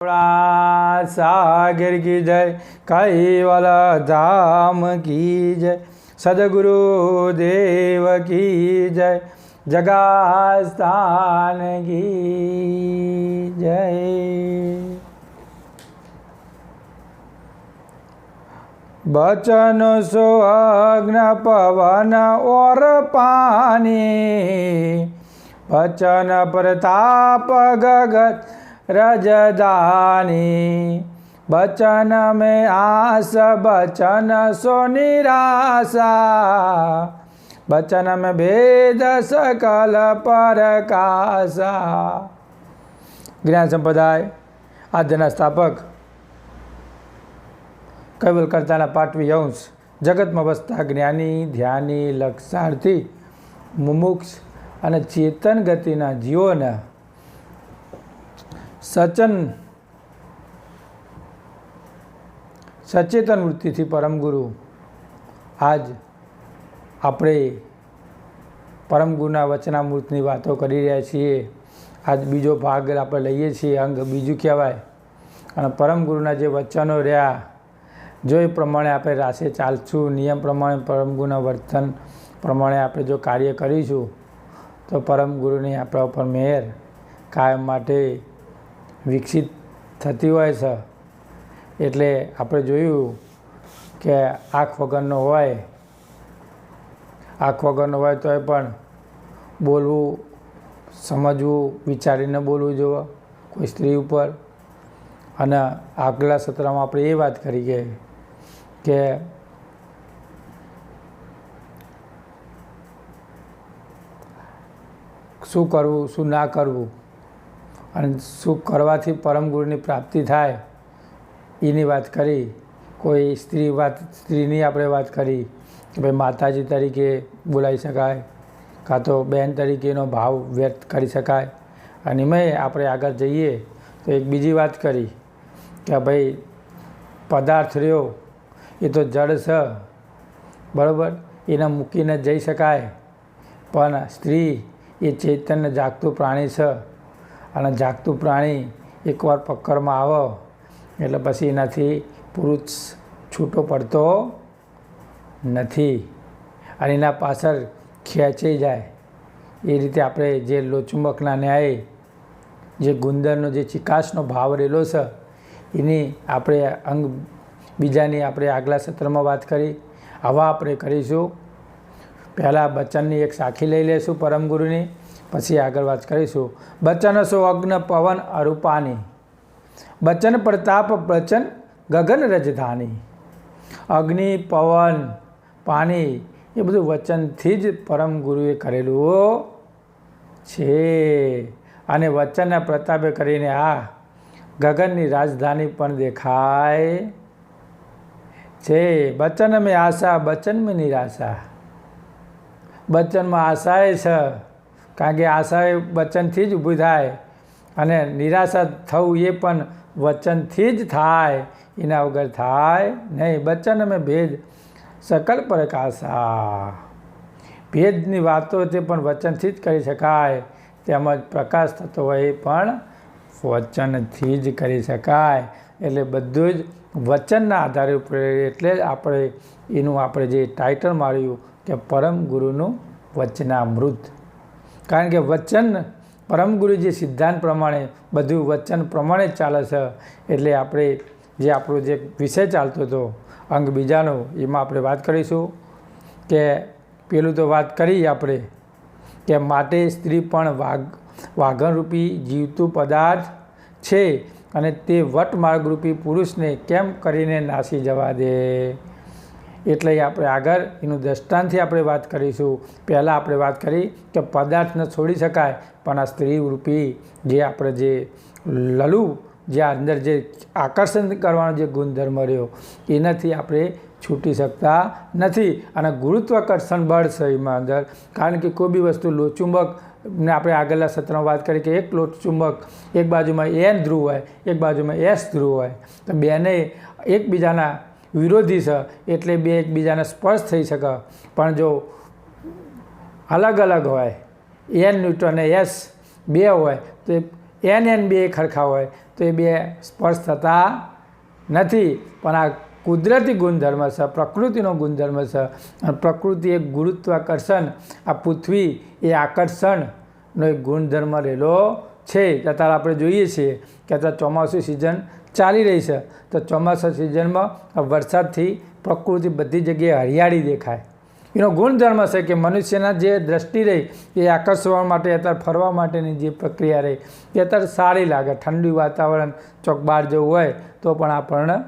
સાગર કી જય કૈવલ ધામ કી જય સદગુરુ દેવ કી જય જગાસ્થાન કી જય બચન સુઅગ્ન પવન ઓર પાની બચન પ્રતાપ ગગત રજદાની બચન મેં આસ બચન સો નિરાશા બચન મેં ભેદ સકલ પરકાશા જ્ઞાન સંપ્રદાય આદ્યના સ્થાપક કરતાના પાટવી અંશ જગતમાં વસતા જ્ઞાની ધ્યાની લક્ષાર્થી મુમુક્ષ અને ચેતન ગતિના જીવોના સચન, સચેતન વૃત્તિથી પરમ ગુરુ. આજ આપણે પરમ ગુરુના વચનામૃતની વાતો કરી રહ્યા છીએ. આજ બીજો ભાગ આપણે લઈએ છીએ, અંગ બીજું કહેવાય. અને પરમ ગુરુના જે વચનો રહ્યા, જો એ પ્રમાણે આપણે રાશે ચાલશું, નિયમ પ્રમાણે પરમ ગુરુના વર્તન પ્રમાણે આપણે જો કાર્ય કરીશું, તો પરમ ગુરુની આપણા ઉપર મેર કાયમ માટે વિકસિત થતી હોય છે. એટલે આપણે જોયું કે આંખ વગરનો હોય આંખ વગરનો હોય તોય પણ બોલવું, સમજવું, વિચારીને બોલવું જોઈએ કોઈ સ્ત્રી ઉપર. અને આગલા સત્રમાં આપણે એ વાત કરી કે કે શું કરવું, શું ના કરવું? અને શું કરવાથી પરમ ગુરુની પ્રાપ્તિ થાય, એની વાત કરી. કોઈ સ્ત્રી વાત, સ્ત્રીની આપણે વાત કરી, કે ભાઈ માતાજી તરીકે બોલાવી શકાય, કાં તો બહેન તરીકેનો ભાવ વ્યક્ત કરી શકાય. અને એમાં આપણે આગળ જઈએ, તો એક બીજી વાત કરી, કે ભાઈ પદાર્થ રહ્યો, એ તો જડ છે, બરાબર? એને મૂકીને જઈ શકાય. પણ સ્ત્રી એ ચૈતન્ય જાગતું પ્રાણી છે. અને જાગતું પ્રાણી એકવાર પકડમાં આવો, એટલે પછી એનાથી પુરુષ છૂટો પડતો નથી. અને એના પાછળ ખેંચાઈ જાય. એ રીતે આપણે જે લોચુંબકના ન્યાય જે ગુંદરનો જે ચિકાસનો ભાવ રહેલો છે, એની આપણે અંગ બીજાની આપણે આગલા સત્રમાં વાત કરી. આવા આપણે કરીશું. પહેલાં બચ્ચનની એક સાખી લઈ લઈશું પરમગુરુની. પછી આગળ વાત કરીશું. બચ્ચન સો અગ્ન પવન અરૂપાની. બચ્ચન પ્રતાપ પ્રચન ગગન રજધાની. અગ્નિ, પવન, પાણી એ બધું વચનથી જ પરમ ગુરુએ કરેલું છે. અને વચનના પ્રતાપે કરીને આ ગગનની રાજધાની પણ દેખાય છે. બચન મેં આશા, બચન મેં નિરાશા. બચનમાં આશાએ છે. કારણ કે આશા એ વચનથી જ ઊભી થાય અને નિરાશા થવું એ પણ વચનથી જ થાય. એના વગર થાય નહીં. વચન અમે ભેદ સકલ પ્રકાશા ભેદની વાતો તે પણ વચનથી જ કરી શકાય, તેમજ પ્રકાશ થતો હોય એ પણ વચનથી જ કરી શકાય. એટલે બધું જ વચનના આધારે ઉપર એટલે આપણે એનું આપણે જે ટાઇટલ માર્યું કે પરમ ગુરુનું વચનામૃત. કારણ કે વચન પરમ ગુરુજી સિદ્ધાંત પ્રમાણે, બધું વચન પ્રમાણે જ ચાલે છે. એટલે આપણે જે આપણો જે વિષય ચાલતો હતો, અંગ બીજાનો, એમાં આપણે વાત કરીશું કે પેલું તો વાત કરી આપણે કે માટે સ્ત્રી પણ વાઘ, વાઘનરૂપી જીવતું પદાર્થ છે અને તે વટમાર્ગરૂપી પુરુષને કેમ કરીને નાસી જવા દે? એટલે આપણે આગળ એનું દ્રષ્ટાંતથી આપણે વાત કરીશું. પહેલાં આપણે વાત કરી કે પદાર્થને છોડી શકાય, પણ આ સ્ત્રી રૂપી જે આપણે જે લલુ, જે અંદર જે આકર્ષણ કરવાનો જે ગુણધર્મ રહ્યો, એનાથી આપણે છૂટી શકતા નથી. અને ગુરુત્વાકર્ષણ બળ છે એમાં અંદર. કારણ કે કોઈ બી વસ્તુ લોચુંબક ને આપણે આગળના સત્રમાં વાત કરી કે એક લોચુંબક એક બાજુમાં એન ધ્રુવ હોય, એક બાજુમાં એસ ધ્રુવ હોય, તો બેને એકબીજાના વિરોધી છે, એટલે બે એકબીજાને સ્પર્શ થઈ શકે. પણ જો અલગ અલગ હોય એન ન્યૂટન એસ બે હોય, તો એન એન બે ખરખા હોય, તો એ બે સ્પર્શ થતા નથી. પણ આ કુદરતી ગુણધર્મ છે, પ્રકૃતિનો ગુણધર્મ છે, અને પ્રકૃતિ એક ગુરુત્વાકર્ષણ, આ પૃથ્વી એ આકર્ષણનો એક ગુણધર્મ રહેલો છે. અત્યારે આપણે જોઈએ છીએ કે અત્યારે ચોમાસું સિઝન ચાલી રહી છે. તો ચોમાસા સિઝનમાં વરસાદથી પ્રકૃતિ બધી જગ્યાએ હરિયાળી દેખાય. એનો ગુણધર્મ છે કે મનુષ્યના જે દ્રષ્ટિ રહી, એ આકર્ષવા માટે, અત્યારે ફરવા માટેની જે પ્રક્રિયા રહી, એ અત્યારે સારી લાગે. ઠંડી વાતાવરણ ચોક બહાર હોય, તો પણ આપણને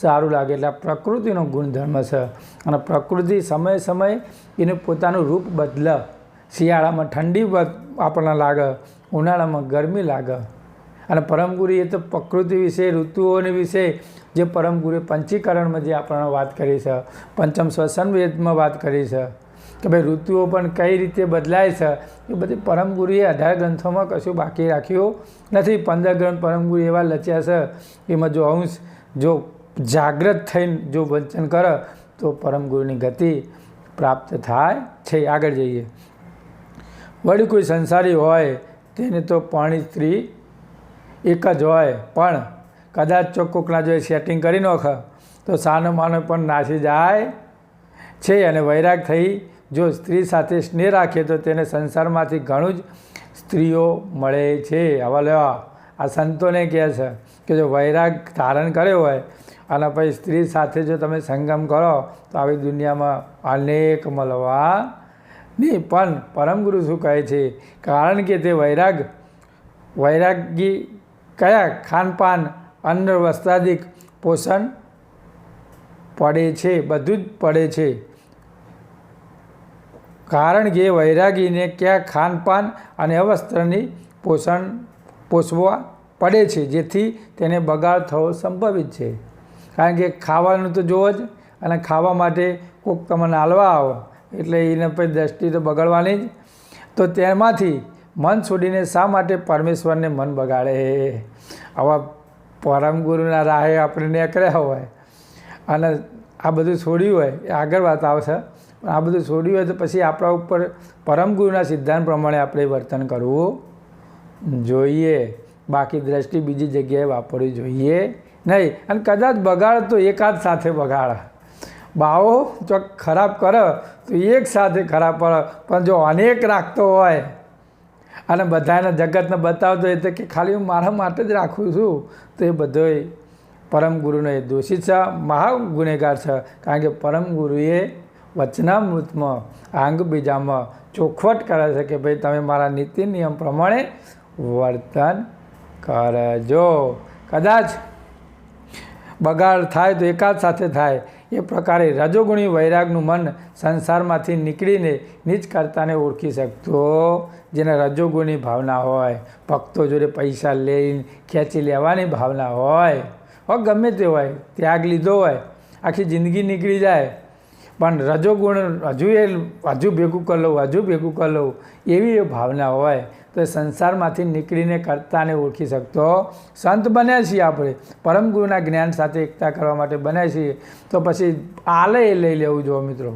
સારું લાગે. એટલે આ પ્રકૃતિનો ગુણધર્મ છે. અને પ્રકૃતિ સમયે સમયે એનું પોતાનું રૂપ બદલે. શિયાળામાં ઠંડી આપણને લાગે, ઉનાળામાં ગરમી લાગે. અને પરમગુરુએ તો પ્રકૃતિ વિશે, ઋતુઓને વિશે જે પરમગુરુએ પંચીકરણમાં જે આપણને વાત કરી છે, પંચમ શ્વસન વેદમાં વાત કરી છે, કે ભાઈ ઋતુઓ પણ કઈ રીતે બદલાય છે, એ બધી પરમગુરુએ અઢાર ગ્રંથોમાં કશું બાકી રાખ્યું નથી. પંદર ગ્રંથ પરમગુરુ એવા લચ્યા છે, એમાં જો અંશ, જો જાગ્રત થઈને જો વંચન કરે, તો પરમગુરુની ગતિ પ્રાપ્ત થાય છે. આગળ જઈએ. વળી કોઈ સંસારી હોય, તેને તો પાણી સ્ત્રી એક જ હોય. પણ કદાચ ચોખ્ખોકના જો સેટિંગ કરી નાખે, તો સાનો માનો પણ નાસી જાય છે અને વૈરાગ થઈ જો સ્ત્રી સાથે સ્નેહ રાખે, તો તેને સંસારમાંથી ઘણું જ સ્ત્રીઓ મળે છે. હવે લેવા આ સંતોને કહે છે કે જો વૈરાગ ધારણ કર્યો હોય અને પછી સ્ત્રી સાથે જો તમે સંગમ કરો, તો આવી દુનિયામાં અનેક મળવા નહીં. પણ પરમગુરુ શું કહે છે? કારણ કે તે વૈરાગ, વૈરાગી કયા ખાનપાન, અન્ન, વસ્ત્રાદિક પોષણ પડે છે? બધું જ પડે છે. કારણ કે વૈરાગીને ક્યાં ખાનપાન અને અવસ્ત્રની પોષણ પોષવા પડે છે, જેથી તેને બગાડ થવો સંભવિત છે. કારણ કે ખાવાનું તો જોવો જ, અને ખાવા માટે કોઈક તમને હાલવા આવો, એટલે એને પછી દ્રષ્ટિ તો બગડવાની જ. તો તેમાંથી મન છોડીને શા માટે પરમેશ્વરને મન બગાડે? આવા પરમ ગુરુના રાહે આપણે નીકળ્યા હોય અને આ બધું છોડ્યું હોય, એ આગળ વાત આવશે. પણ આ બધું છોડ્યું હોય તો પછી આપણા ઉપર પરમ ગુરુના સિદ્ધાંત પ્રમાણે આપણે વર્તન કરવું જોઈએ. બાકી દ્રષ્ટિ બીજી જગ્યાએ વાપરવી જોઈએ નહીં. અને કદાચ બગાડ તો એકાદ સાથે બગાડ. બાવો જો ખરાબ કરે, તો એક સાથે ખરાબ પડે પણ જો અનેક રાખતો હોય અને બધાને જગતને બતાવતો એટલે કે ખાલી હું મારા માટે જ રાખું છું. તો એ બધોય પરમ ગુરુનો એ દોષિત છે મહા ગુનેગાર છે. કારણ કે પરમ ગુરુએ વચનામૃતમાં આંગ બીજામાં ચોખવટ કરે છે કે ભાઈ તમે મારા નીતિ નિયમ પ્રમાણે વર્તન કરજો. કદાચ બગાડ થાય તો એકાદ સાથે થાય. એ પ્રકારે રજોગુણી વૈરાગનું મન સંસારમાંથી નીકળીને નીચ કરતાને ઓળખી શકતો જેને રજોગુણની ભાવના હોય, ભક્તો જોડે પૈસા લઈને ખેંચી લેવાની ભાવના હોય, હો ગમે તે હોય, ત્યાગ લીધો હોય, આખી જિંદગી નીકળી જાય. પણ રજોગુણ હજુ એ હજુ ભેગું કરી લઉં, હજુ ભેગું કરી લઉં, એવી એ ભાવના હોય, તો એ સંસારમાંથી નીકળીને કરતાને ઓળખી શકતો સંત બન્યા છીએ આપણે. પરમ ગુરુના જ્ઞાન સાથે એકતા કરવા માટે બન્યા છીએ. તો પછી આલે લઈ લેવું જો મિત્રો.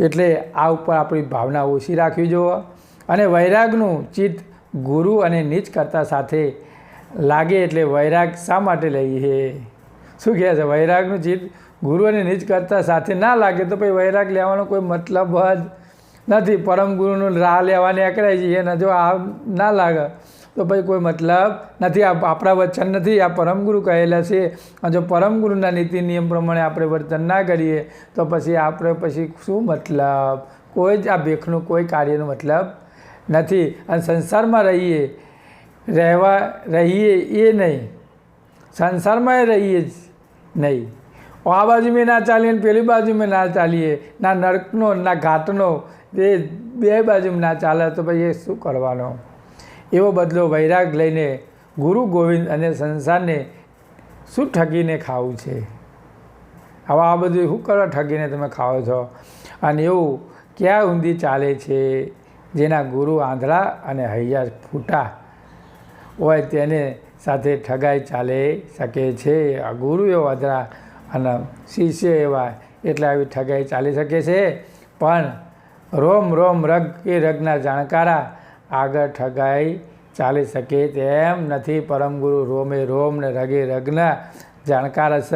એટલે આ ઉપર આપણી ભાવના ઓછી રાખવી જોઈએ અને વૈરાગનું ચિત્ત ગુરુ અને નીચ કરતા સાથે લાગે એટલે વૈરાગ શા માટે લઈએ? શું કહે છે? વૈરાગનું ચિત્ત ગુરુ અને નીચ કરતા સાથે ના લાગે તો પછી વૈરાગ લેવાનો કોઈ મતલબ જ નથી. પરમ ગુરુનું રાહ લેવાની અકળાય છે અને જો આ ના લાગે તો પછી કોઈ મતલબ નથી આપણા વચન નથી, આ પરમગુરુ કહેલા છે. અને જો પરમગુરુના નીતિ નિયમ પ્રમાણે આપણે વર્તન ના કરીએ, તો પછી આપણે પછી શું મતલબ? કોઈ જ આ ભેખનું કોઈ કાર્યનો મતલબ નથી. અને સંસારમાં રહીએ, રહેવા, રહીએ એ નહીં. સંસારમાં રહીએ જ નહીં. આ બાજુ મેં ના ચાલીએ પેલી બાજુ મેં ના ચાલીએ, ના નર્કનો, ના ઘાટનો, એ બે બાજુ ના ચાલે તો ભાઈ એ શું કરવાનો? એવો બદલો વૈરાગ લઈને ગુરુ ગોવિંદ અને સંસારને શું ઠગીને ખાવું છે? આવા આ બધું શું કરવા ઠગીને તમે ખાઓ છો? અને એવું ક્યાં ઊંધી ચાલે છે? જેના ગુરુ આંધળા અને હૈયા ફૂટા હોય તેને સાથે ઠગાઈ ચાલે શકે છે. આ ગુરુ એવો આંધળા અને શિષ્ય એવા એટલે આવી ઠગાઈ ચાલી શકે છે. પણ રોમ રોમ રગ એ રગના જાણકારા આગળ ઠગાઈ ચાલી શકે તેમ નથી. પરમગુરુ રોમે રોમ ને રગે રગના. જાણકાર સ